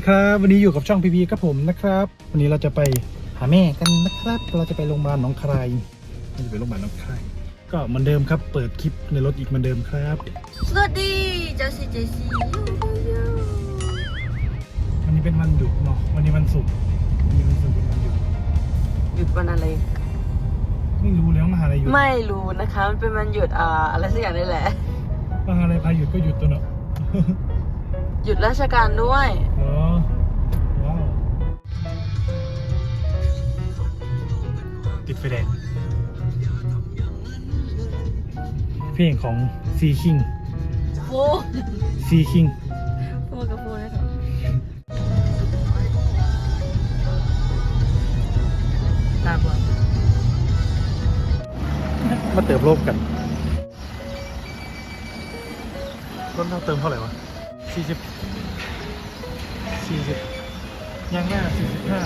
ดีครับวันนี้อยู่กับช่องพีพีกับผมนะครับ วันนี้เราจะไปหาแม่กันนะครับ เราจะไปโรงพยาบาลหนองคายเราจะไปโรงพยาบาลหนองคายก็เหมือนเดิมครับเปิดคลิปในรถอีกเหมือนเดิมครับสวัสดีเจสซี่เจสซี่ยูยูวันนี้เป็นวันหยุดเนาะวันนี้วันศุกร์วันนี้วันศุกร์เป็นวันหยุดหยุดวันอะไร ไม่รู้แล้วมหาลัยหยุดไม่รู้นะคะมันเป็นวันหยุดอ่าอะไรสักอย่างนี่แหละมหาลัยพาหยุดก็หยุดตัวเนาะ หยุดราชการด้วย เหรอว้าวติดไฟแดงเพลงของซีคิงฟูซีคิงฟูกับฟูนะครับตาบอดมาเติมโลกกันต้นเราเติมเท่าไหร่วะ สี่สิบสี่สิบยังหน้าสี่สิบห้า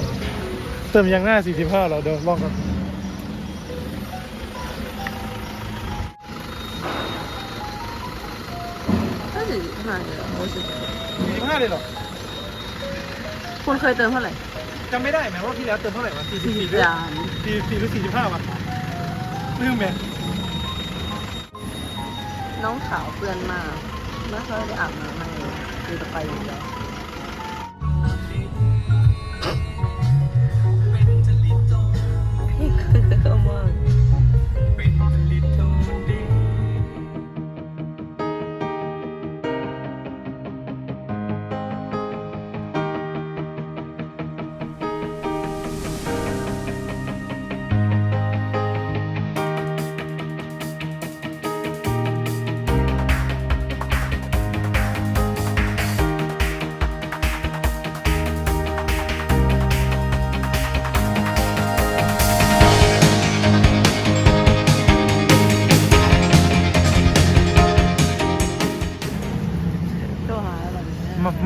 เติมยังหน้าสี่สิบห้าเราเดี๋ยวลองกันก็สี่สิบห้าเลยเหรอโอ้สิสี่สิบห้าเลยเหรอคุณเคยเติมเท่าไหร่จำไม่ได้ไหมว่าที่แล้วเติมเท่าไหร่วะสี่สิบสี่หรือจานสี่สี่หรือสี่สิบห้าวะลืมไหมน้องขาวเปื้อนมากไม่ค่อยได้อาบน้ำให้คือจะไปอยู่ แล้ว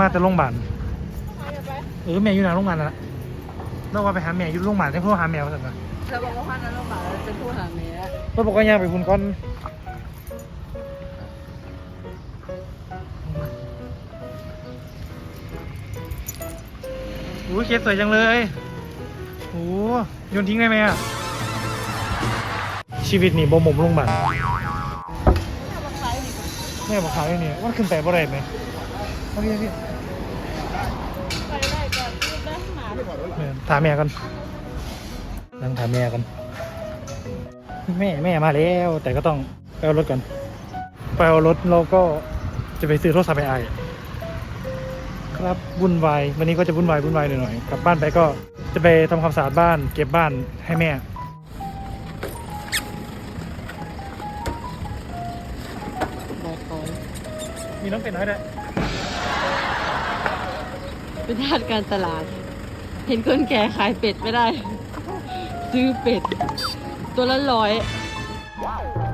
มามาแต่โรงพยาบาลเออแม่อยู่หน้าโรงพยาบาลแล้วเราว่าไปหาแม่อยู่โรงพยาบาลจะพูดหาแมวสักหน่อยเราบอกว่าพันนั้นเราบอกเราจะพูดหาเมียเราบอกว่าย่างไปคุณก้อนโอ้ยเคสสวยจังเลยโอ้โยนทิ้งได้ไหมอะ ชีวิตนี่บ่หมมลงบันแม่บอกขายเลยเนี่ยว่าขึ้นแต่บ่ได้ไหมเอาพี่พี่ ถามแม่กันนั่งถามแม่กัน แม่แม่มาแล้ว แต่ก็ต้องไปเอารถก่อนไปเอารถแล้วก็จะไปซื้อโทรศัพท์ไอไอครับวุ่นวายวันนี้ก็จะวุ่นวายวุ่นวายหน่อยๆกลับบ้านไปก็จะไปทำความสะอาดบ้าน เก็บบ้านให้แม่บอกเขามีน้องเป็ดน้อยด้วยเป็นทาสการตลาด เห็นคนแก่ขายเป็ดไม่ได้ ซื้อเป็ด ตัวละร้อย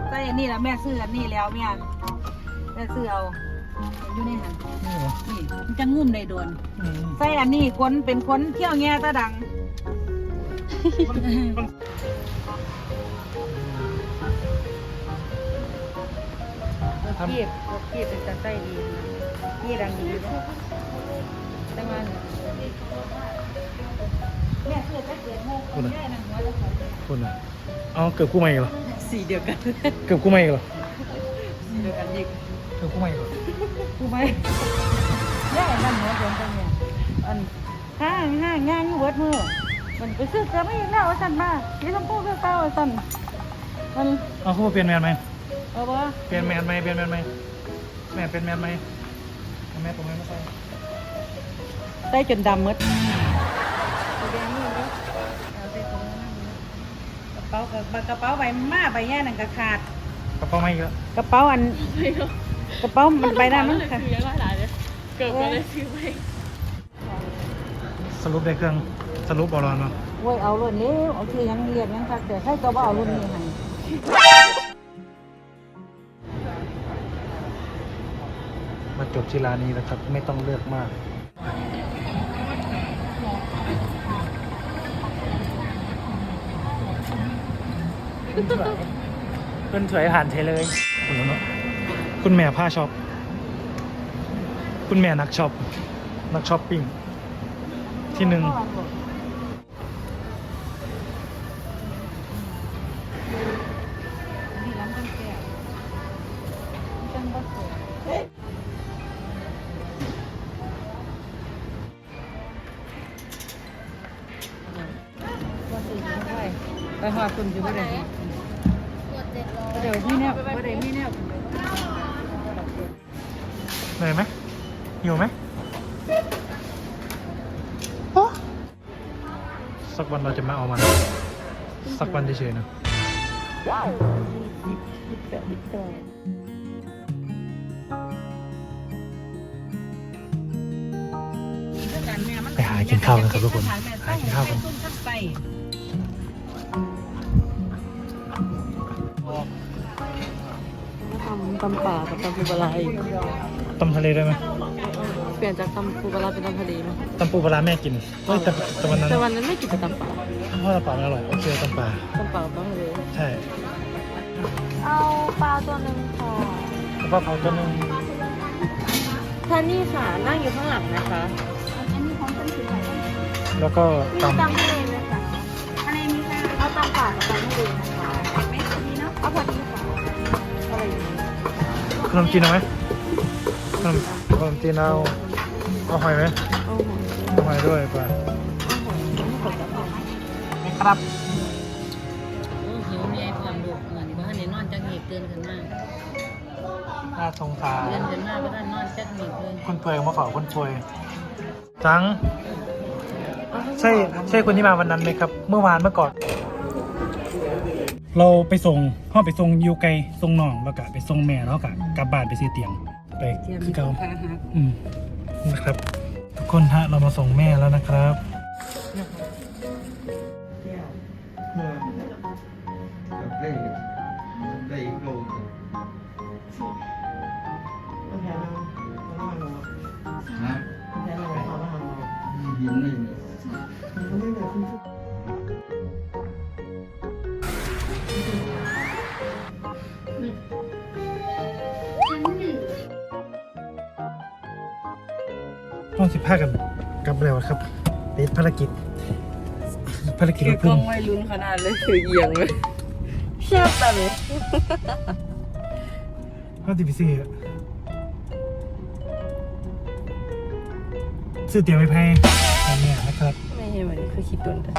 ใส่อันนี้แล้วแม่ซื้ออันนี้แล้วแม่แม่ซื้อเอาอยู่ในหันนี่เหรอนี่มันจะงุ่มได้โดนอืมใส่อันนี้คนเป็นคนเที่ยวแง่ตาดัง ทำกีบกีบเป็นตาใส่ดีกีดังดีนะแต่ว่า แม่ซื้อจะเกิดโมกคนได้นั่งหัวจะขอคนอะเอาเกือบกู้มาอีกเหรอสีเดียวกันเกือบกู้มาอีกเหรอสีเดียวกันอีกเกือบกู้มาอีกเหรอกูไปแย่นั่นหัวคนกันเนี่ยอันห้างห้างย่างอยู่เวิร์ดมือมันไปซื้อเกลือไม่ยังแล้วสั่นมาสีชมพูเก้าสั่นมันเอาเขามาเปลี่ยนแมนไหมเอาบ่เปลี่ยนแมนไหมเปลี่ยนแมนไหมแม่เป็นแมนไหมเอาแม่ตรงนั้นมาใส่ใส่จนดำหมด กระเป๋ากับกระเป๋าใบมาใบแย่นั่นก็ขาด กระเป๋าไม่อีกแล้วกระเป๋าอัน กระเป๋ามันใบนั้นมันค่ะเกิดมาเลยซื้อไปสรุปได้เครื่องสรุปบอลอนเนาะโว้ยเอารุ่นนี้เอาคือยังเรียนยังค่ะแต่ให้ก็ว่าเอารุ่นนี้ให้มาจบที่ร้านนี้นะครับ ไม่ต้องเลือกมาก เป็นสวยผ่านเทเลย คุณเนาะคุณแม่ผ้าช็อป คุณแม่นักช็อป นักช้อปปิ้ง ที่หนึ่งนี่ร้านตั้งแก่ตั้งบ่สวยบ่สวยไม่ได้ไปหอดคุณอยู่บ่ได้ เดี๋ยวมีแนวบ่ได้มีแนวเหนื่อยไหมหิวไหมโอ้สักวันเราจะมาเอามัน สักวันเฉยๆนะสิบแปดสิบเก้าไปหากินข้าวกันครับทุกคน หากินข้าวกัน ตำป่ากับตำปูปลาร้าอีกตำทะเลได้ไหมเปลี่ยนจากตำปูปลาร้าเป็นตำทะเลไหมตำปูปลาร้าแม่กินเฮ้ยแต่แต่วันนั้นแต่วันนั้นไม่กินแต่ตำป่าพ่อตำปลาไม่อร่อยโอเคตำปลาตำป่ากับตำทะเลใช่เอาปลาตัวหนึ่งค่ะแล้วก็เขาตัวหนึงท่านี่ค่ะนั่งอยู่ข้างหลังนะคะอันนี้ของต้นถือไหนแล้วก็มีตำตำทะเลไหมคะอะไรมีค่ะเอาตำป่ากับตำทะเลนะคะไม่ดีเนาะเอาพอดีค่ะอะไรอย่างนี้ข นมจีนเอาไหมขนมขนมจีนเอาเอาหอยไหมเอาหอยด้วยป่ะไม่ขอจับหอยนี่ครับโอ้หิวมีไอความลูกเหมือนว่าในนอนจังหีบเตือนกันมากน่าสงสารเตือนกันมากว่าท่านนอนจังหีบเลยคนป่วยมาฝากคนป่วยจัง ใช่ใช่คนที่มาวันนั้นไหมครับ เมื่อวานเมื่อก่อน เราไปส่งห้องไปส่งอยูไกลส่งน้องแล้วก็ไปส่งแม่แล้วก็กลับบ้านไปซื้อเตียงไปคือเก่าอืมนะครับ ทุกคนฮะเรามาส่งแม่แล้วนะครับ ต้องสิบห้ากันกลับแล้วครับติดภารกิจ ภารกิจคืลูอกกพึ่ล้องงไม่ลุ้นขนาดเลยคือเอียงเลยเชี่ยแต่เลยข้าวตีพีซีซื้อเตียงไม่แพงอันเนี้ยนะครับ ไม่เห็นมันคือคิดตุนแต่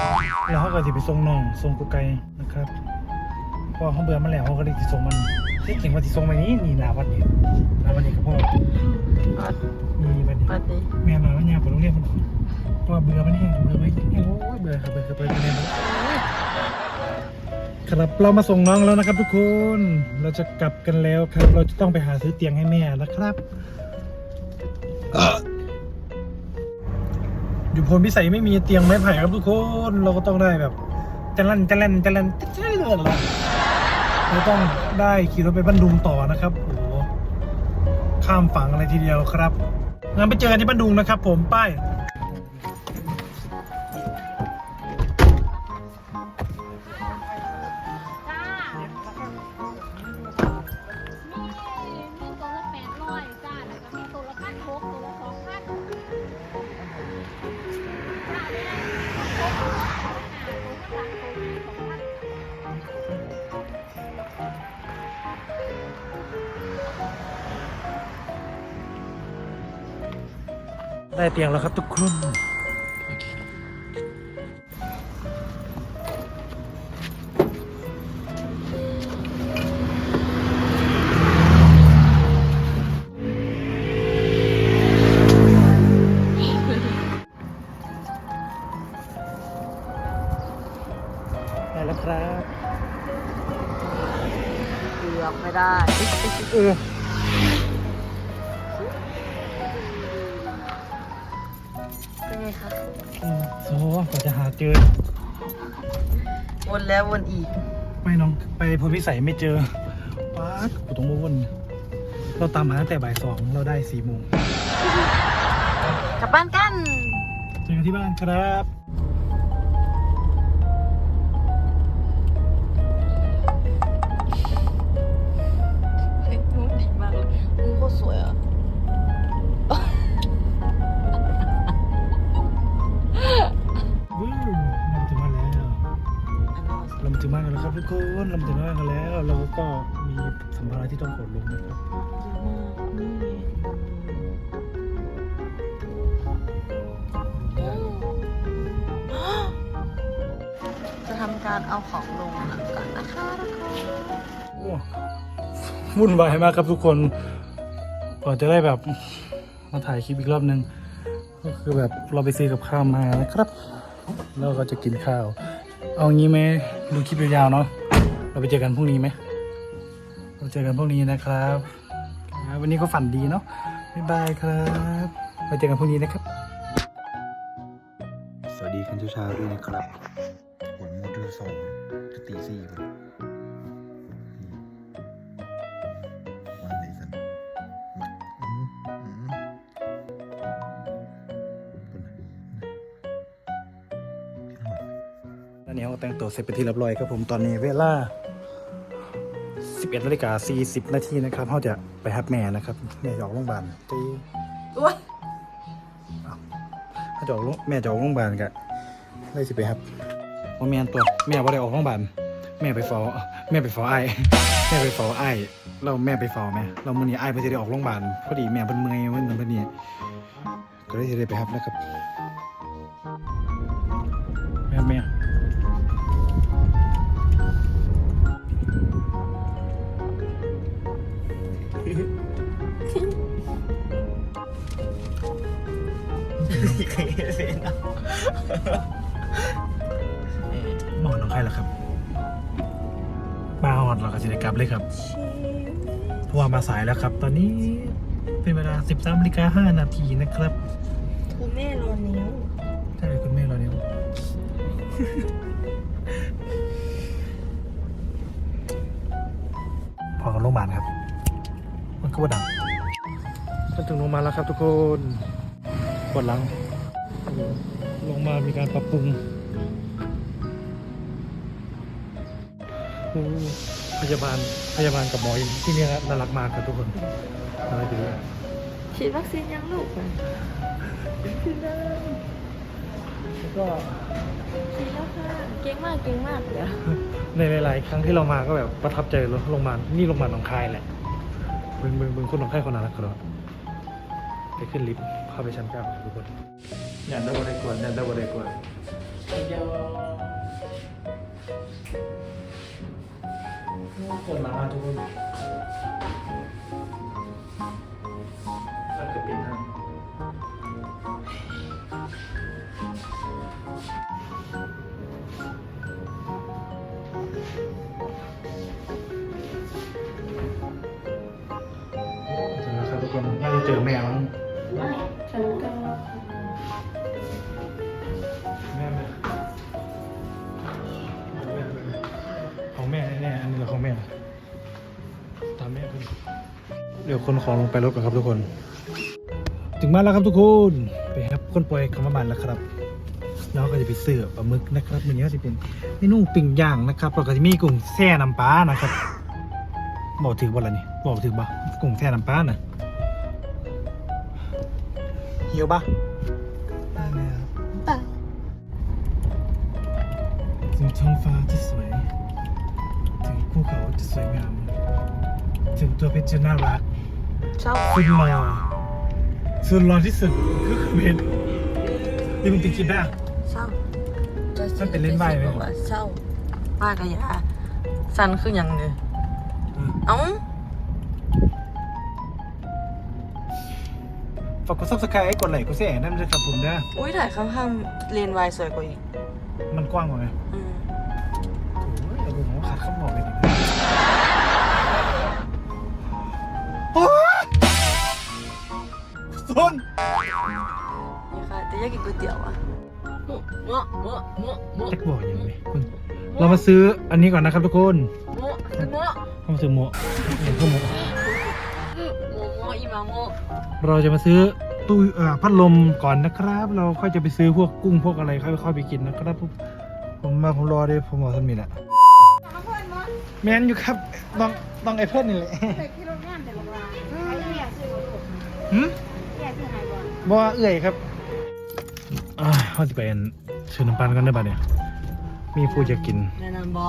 แล้วเขาก็จะไปส่งน้องส่งกูไกลนะครับพอเขาเบื่อมันแล้วเขาก็เลยจะส่งมัน ที่จริงว่าที่ส่งมานี้นี่หนาวันนี้หนาวันนี้กับพ่อปัดมีวันนี้ปัดดิแม่มาวันนี้ไปโรงเรียนมันเพราะว่าเบื่อมันแห้งเบื่อไปแห้งโอ้ยเบื่อครับเบื่อครับเบื่อไปเรียนครับเรามาส่งน้องแล้วนะครับทุกคนเราจะกลับกันแล้วครับ เราจะต้องไปหาซื้อเตียงให้แม่นะครับอยู่พลพิสัยไม่มีเตียงไม้ไผ่ครับทุกคน เราก็ต้องได้แบบจันลันจันลันจันลันจันลันเราต้องได้ขี่รถไปบ้านดุงต่อนะครับโอ้โหข้ามฝั่งอะไรทีเดียวครับงั้นไปเจอกันที่บ้านดุงนะครับ ผมป้าย เตียงแล้วครับทุกคน แล้ววนอีก ไม่น้องไปพลพิสัยไม่เจอป้าดกูต้องมาวนเราตามหาตั้งแต่บ่ายสองเราได้สี่โมงกลับบ้านกัน เจอกันที่บ้านครับ ที่ต้องขนลงนะครับเยอะมากนี่จะทำการเอาของลงหลังกันนะคะทุกคนโอ้วุ่นวายมากครับทุกคนก่อนจะได้แบบมาถ่ายคลิปอีกรอบหนึ่งก็คือแบบเราไปซื้อกับข้าวมานะครับ แล้วก็จะกินข้าว เอางี้ไหมดูคลิปยาวๆเนาะเราไปเจอกันพรุ่งนี้ไหม เราเจอกันพรุ่งนี้นะครับครับวันนี้ก็ฝันดีเนาะบ๊ายบายครับไปเจอกันพรุ่งนี้นะครับ สวัสดีกันเช้าๆด้วยนะครับผลมดเรือสองจะตีสี่ไปวันไหนสันอืมอืมคนไหนพี่หอดตอนนี้เราแต่งตัวเสร็จเป็นที่เรียบร้อยครับผมตอนนี้เวลา 11นาฬิกา40นาทีนะครับเขาจะไปฮับแม่นะครับแม่จะออกโรงพยาบาลตีอุ้ยถ้าจะออกโรงแม่จะออกโรงพยาบาลกะได้สิไปครับว่าแม่นตัวแม่ว่าได้ออกโรงพยาบาลแม่ไปฟอแม่ไปฟอไอ้ายแม่ไปฟอไอ้ายเราแม่ไปฟอแม่เรามื่อนี้ไอ้ายเพิ่งจะได้ออกโรงพยาบาลพอดีแม่เป็นเมื่อยวันนั้นพอดีก็เลยจะได้ไปครับนะครับแม่แม่ หมอน้องใครล่ะครับ มาหอดเราก็จะได้กลับเลยครับเพราะว่ามาสายแล้วครับ ตอนนี้เป็นเวลา 13นาฬิกา5นาทีนะครับคุณแม่รอนิ้วใช่คุณแม่เราเนี่ยพอกันโรงพยาบาลครับ มันก็ว่าดังก็ถึงโรงพยาบาลแล้วครับทุกคนปวดหลัง โรงพยาบาลมีการปรับปรุงโอ้พยาบาลพยาบาลกับหมอที่นี่น่ารักมากครับทุกคนน่ารักดีฉีดวัคซีนยังลูกอะแล้วก็ฉีดแล้วค่ะเก่งมากเก่งมากเดี๋ยวในหลายๆครั้งที่เรามาก็แบบประทับใจโรงพยาบาลนี่โรงพยาบาลหนองคายแหละเบึงเบึงเบึงคนหนองคายคนนั้นนะครับไปขึ้นลิฟต์เข้าไปชั้นเก้าทุกคน ยันได้บริกรยันได้บริกรคนมาทุกคนอาจจะเป็นทางถึงแล้วครับทุกคนน่าจะเจอแมวมั้ง คนของลงไปรถก่อนครับทุกคน ถึงบ้านแล้วครับทุกคนไปครับคนป่วยกลับมาบ้านแล้วครับแล้วก็จะไปเสือปลาหมึกนะครับวันนี้ก็จะเป็นเมนูปิ้งย่างนะครับแล้วก็จะมีกุ้งแช่น้ำปลานะครับบอกถึงบ่ละนี่บอกถึงบ่กุ้งแช่น้ำปลาน่ะหิวปะได้เลยครับป่าถึงท้องฟ้าที่สวยถึงภูเขาที่สวยงามถึงตัวเพชรที่น่ารัก ชอบสุดหล่อสุดหล่อที่สุดก็คือเพชรนี่มึงติดกินได้อะ เศร้ามันเป็นเล่นใบ้ไหม บอกว่าเศร้าป้ากะยาสันคือหยังเนี่ยอืมเอ้าฝากกดซับสไครต์กดไลค์กดแชร์นั่นด้วยครับผมนะอุ้ยถ่ายข้างๆเลนวายสวยกว่าอีกมันกว้างกว่าไงอืม นนี่ค่ะแต่อยากกินก๋วยเตี๋ยวอะเมาะเมาะเมาะเมาะเมาะแจ็คบอกยังไงมึงเรามาซื้ออันนี้ก่อนนะครับทุกคนเมาะเมาะเรามาซื้อหมวกเห็นข้าวหมวกโมโมอีมาโมเราจะมาซื้อตู้เอ่อพัดลมก่อนนะครับ เราค่อยจะไปซื้อพวกกุ้งพวกอะไรค่อยค่อยไปกินนะครับผมผมมาผมรอได้ผมบอกท่านมีแหละแมนอยู่ครับต้องต้องไอเพิ่นนี่แหละเด็กที่โรงงานแต่ละวันไอ้เนี่ยซื้อลูกหืมเนี่ยซื้อไหน บ่บ่ว่าเอื่อยครับอ่าเขาจะไปอันซื้อน้ำปันกันได้ป่ะเนี่ยมีผู้จะกินแนะนำบอ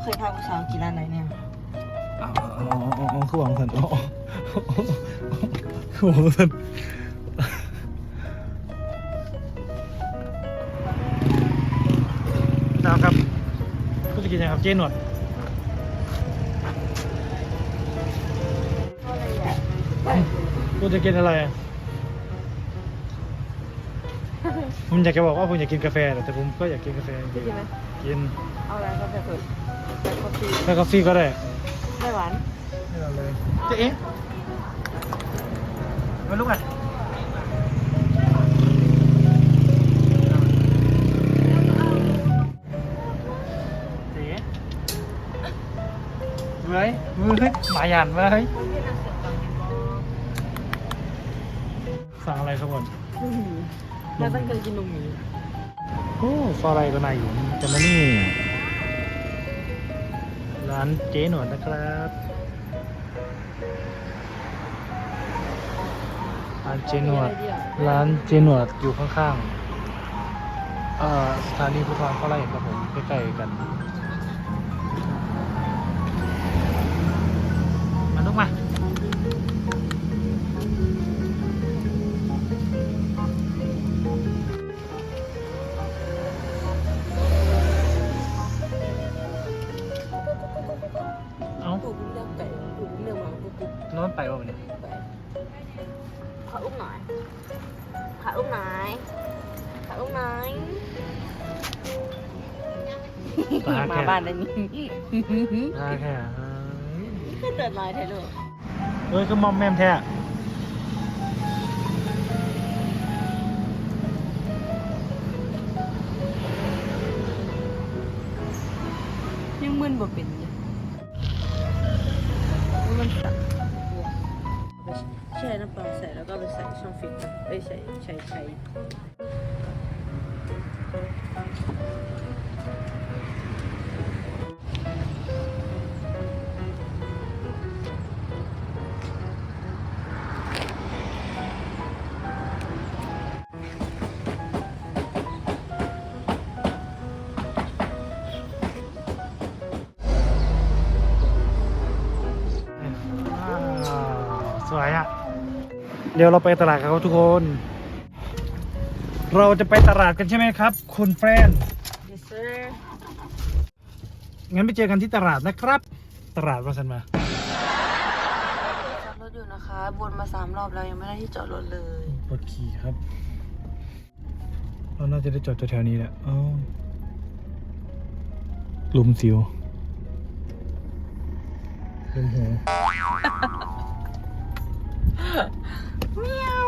เคยพาผู้สาวกินร้านไหนเนี่ยอ๋ออ๋ออ๋ออ๋อคือหวังสันอ๋ออ๋อคือหวังสันดาวครับกูจะกินยังครับเจหนวด กูจะกินอะไรอะผมอยากจะบอกว่าผมอยากกินกาแฟแต่ผมก็อยากกินกาแฟจริงกินไหม ๆกินเอาอะไรก็ไปเปิดไปคอฟฟี่แล้วกาแฟก็ได้ไม่หวานไม่เอาเลยเจ๊เอ๊ะมาลุกอะเจ๊เว้ยมือเฮ้ยหมาหยันเว้ย สั่งอะไรครับผมแล้วตั้งใจกินนมหมีโอ้ซออะไรก็นายอยู่จะมานี่ ร้านเจ๊หนวดนะครับร้านเจหนวด ร้านเจหนวดอยู่ข้างๆเอ่อสถานีภูธรเข้าไร่ครับผมใกล้ๆกัน ตามาแค่บ้านได้นี่ตาแค่ก็เดินลายไทยลูกเฮ้ยคือมอมแมมแท้ยังมึนบ่เป็นอยู่มันสั่นแช่น้ำปลาใส่แล้วก็ไปใส่ช่องฟิตเอ้ยใส่ใส่ใส่ วยอะ เดี๋ยวเราไปตลาดกันครับทุกคน เราจะไปตลาดกันใช่ไหมครับ คุณแฟน yes sir งั้นไปเจอกันที่ตลาดนะครับ ตลาดวาสันมาจอดรถอยู่นะคะวนมาสามรอบแล้วยังไม่ได้ที่จอดรถเลยปวดขี่ครับ เราน่าจะได้จอดแถวๆนี้แหละอ๋อลุมสิวลุมหูเมียว เมียว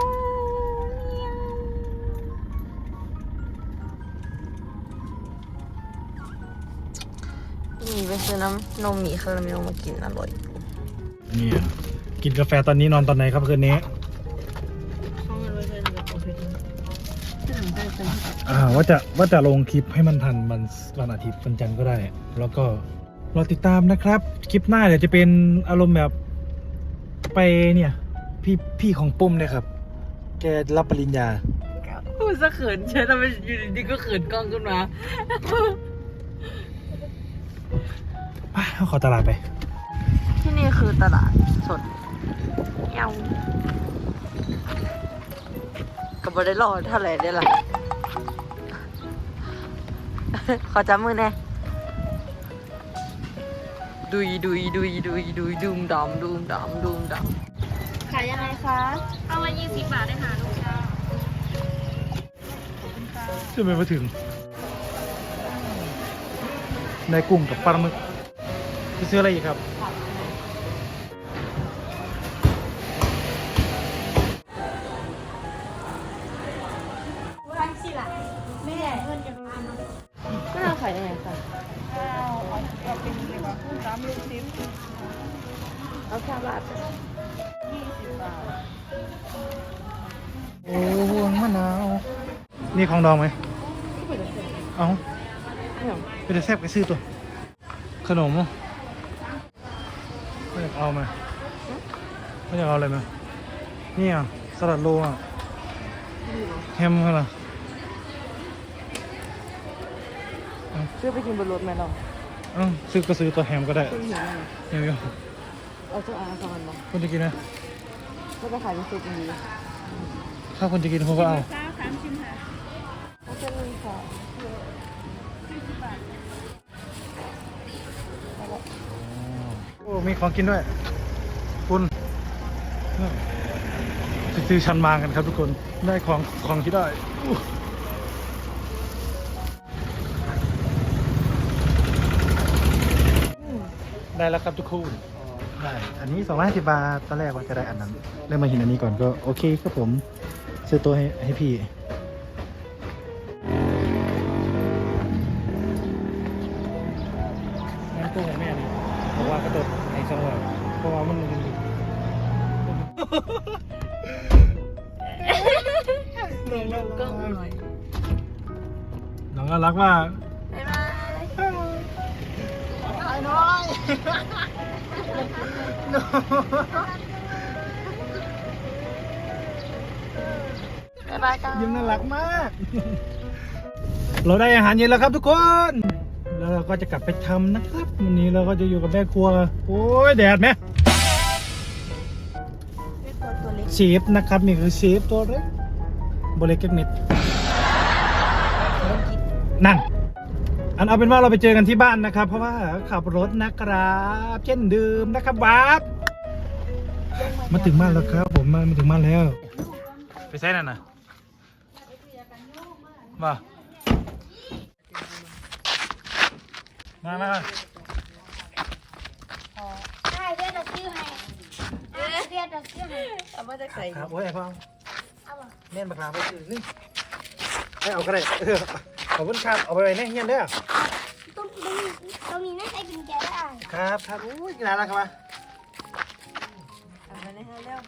มีไปซื้อน้ำนมหมีคาราเมลมากินอร่อยนี่อะกินกาแฟตอนนี้นอนตอนไหนครับคืนนี้ข้าวมันไม่ใช่แบบโอเคที่หลังได้เป็นอ่าว่าจะว่าจะลงคลิปให้มันทันวันวันอาทิตย์วันจันทร์ก็ได้ แล้วก็รอติดตามนะครับ คลิปหน้าเดี๋ยวจะเป็นอารมณ์แบบไปเนี่ย พี่พี่ของปุ้มเนี่ยครับ แกรับปริญญาพูดซะเขินใช่ทำไมอยู่ดีๆก็เขินกล้องขึ้นมาไปเอาขอตลาดไป ที่นี่คือตลาดสดเยากับบได้รอเท่าไหร่ได้ล่ะขอจับมือแน่ดุยดุยดุยดุยดุยดุมดำดุมดำดุมดำขายยังไงคะ เอามายี่สิบบาทได้หาลูกค้าจะไปมาถึง ในกุ้งกับปลาหมึกจะซื้ออะไรอีกครับ องดองไหมเอาไปจะแซ่บไปซื้อตัว ขนมอะไม่อยากเอามาไม่อยากเอาอะไรมานี่อะสลัดโลอะแฮมกันเหรอซื้อไปกินบนรถไหมเราเเอ้าซื้อก็ซื้อตัวแฮมก็ได้คุณเห็นไหมเดี๋ยวเอาตัวอาสองอันมาๆคนจะกินนะก็จะขายเป็นซุปอย่างนี้ถ้าคนจะกินผมก็เอา มีของกินด้วย คุณซื้อชันมากันครับทุกคนได้ของของที่ได้ได้แล้วครับทุกคนได้ อันนี้สองร้อยสิบบาท ตอนแรกว่าจะได้อันนั้นเริ่มมาเห็นอันนี้ก่อนก็โอเคครับผม ซื้อตัวให้ให้พี่งั้นตัวของแม่นี่บอกว่ากระโด ดไอ้จังหวะเพราะว่ามันก็อร่อยน้องน่ารักมากบ๊ายบายบ๊ายบายกันยิ้มน่ารักมาก เราได้อาหารเย็นแล้วครับทุกคน แล้วเราก็จะกลับไปทำนะครับวันนี้เราก็จะอยู่กับแม่ครัว โอ้ยแดดไหมตัวตัวเล็กเชฟนะครับนี่คือเชฟตัวเล็กโบเล็กเก็กเม็ดนั่น อันเอาเป็นว่าเราไปเจอกันที่บ้านนะครับ เพราะว่าขับรถนะครับเช่นเดิมนะครับวาบมาถึงบ้านแล้วครับ ผมมามาถึงบ้านแล้ว ไปใช้นั่นนะมา มามาใช่เรียกเราชื่อให้เรียกเราชื่อให้เอามาจากไหนครับโอ้ยไอ้พ่อเอาบ่แม่นบักลาไปซื้อนี่ให้เอาก็ได้เออขอบคุณครับเอาไปไว้ในเฮียนเด้อตรงตรงนี้ตรงนี้น่าใช้กุญแจได้ครับครับโอ้ยกีฬาอะไรครับมาเอามาในห้างเร็ว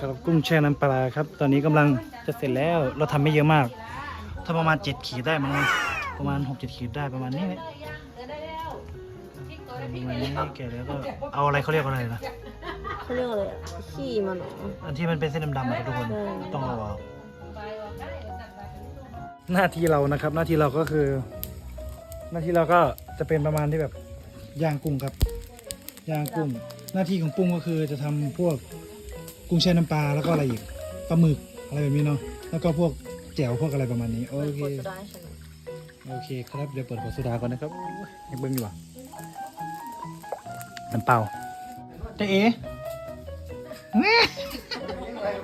ครับกุ้งแช่น้ำปลาครับ ตอนนี้กำลังจะเสร็จแล้ว เราทำไม่เยอะมากถ้าประมาณเจ็ดขีดได้มั้ง ประมาณหกเจ็ดขีดได้ประมาณนี้แหละประมาณนี้แกะแล้วก็เอาอะไรเขาเรียกว่าอะไรนะเขาเรียกอะไรอะขี้มันเหรออันที่มันเป็นเส้นดำๆอะครับทุกคนใช่ต้องเอาออกหน้าที่เรานะครับ หน้าที่เราก็คือ หน้าที่เราก็จะเป็นประมาณที่แบบย่างกุ้งครับย่างกุ้ง หน้าที่ของกุ้งก็คือจะทำพวกกุ้งแช่น้ำปลาแล้วก็อะไรอีกปลาหมึกอะไรแบบนี้เนาะแล้วก็พวกแจ่วพวกอะไรประมาณนี้โอเค โอเคครับเดี๋ยวเปิดขวดโซดาก่อนนะครับโอ้ยอยากเบิ้งดีกว่าน้ำเปล่าเจ๊เอ๋แม่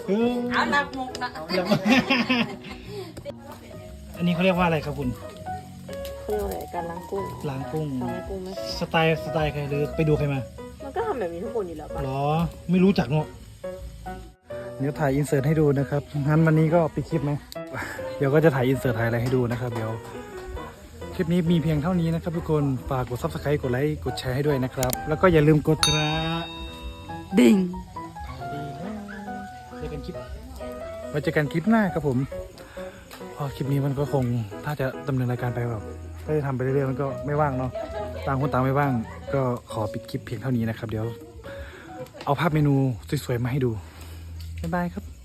เออเอานับมุกนะแล้วอันนี้เขาเรียกว่าอะไรครับคุณเขาเรียกว่าอะไรการล้างกุ้งล้างกุ้งทำให้กุ้งไม่สไตล์สไตล์ใครหรือไปดูใครมา มันก็ทำแบบนี้ทุกคนอยู่แล้วป่ะหรอไม่รู้จักเนาะเดี๋ยวถ่ายอินเสิร์ตให้ดูนะครับงั้นวันนี้ก็ปิดคลิปไหมเดี๋ยวก็จะถ่ายอินเสิร์ตถ่ายอะไรให้ดูนะครับ เดี๋ยวค ลิปนี้มีเพียงเท่านี้นะครับทุกคนฝากกด subscribe กดไลค์กดแชร์ให้ด้วยนะครับ แล้วก็อย่าลืมกดกระดิ่งเจอกันคลิปไว้เจอกันคลิปหน้าครับผมพอคลิปนี้มันก็คงถ้าจะดำเนินรายการไปแบบถ้าจะทำไปเรื่อยๆมันก็ไม่ว่างเนาะต่างคนต่างไม่ว่าง ก็ขอปิดคลิปเพียงเท่านี้นะครับ เดี๋ยว เอาภาพเมนูสวยๆมาให้ดูบ๊ายบายครับ